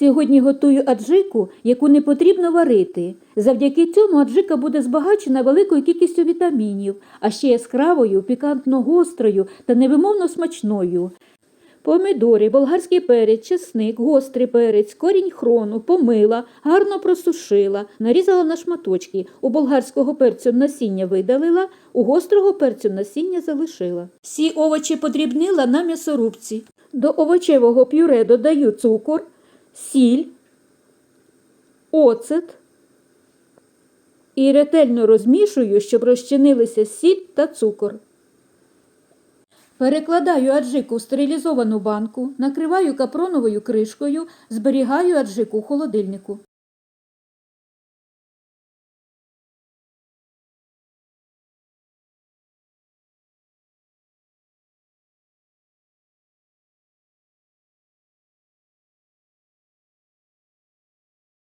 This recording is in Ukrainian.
Сьогодні готую аджику, яку не потрібно варити. Завдяки цьому аджика буде збагачена великою кількістю вітамінів, а ще яскравою, пікантно гострою та невимовно смачною. Помидори, болгарський перець, чесник, гострий перець, корінь хрону, помила, гарно просушила, нарізала на шматочки. У болгарського перцю насіння видалила, у гострого перцю насіння залишила. Всі овочі подрібнила на м'ясорубці. До овочевого пюре додаю цукор, сіль, оцет і ретельно розмішую, щоб розчинилися сіль та цукор. Перекладаю аджику в стерилізовану банку, накриваю капроновою кришкою, зберігаю аджику у холодильнику.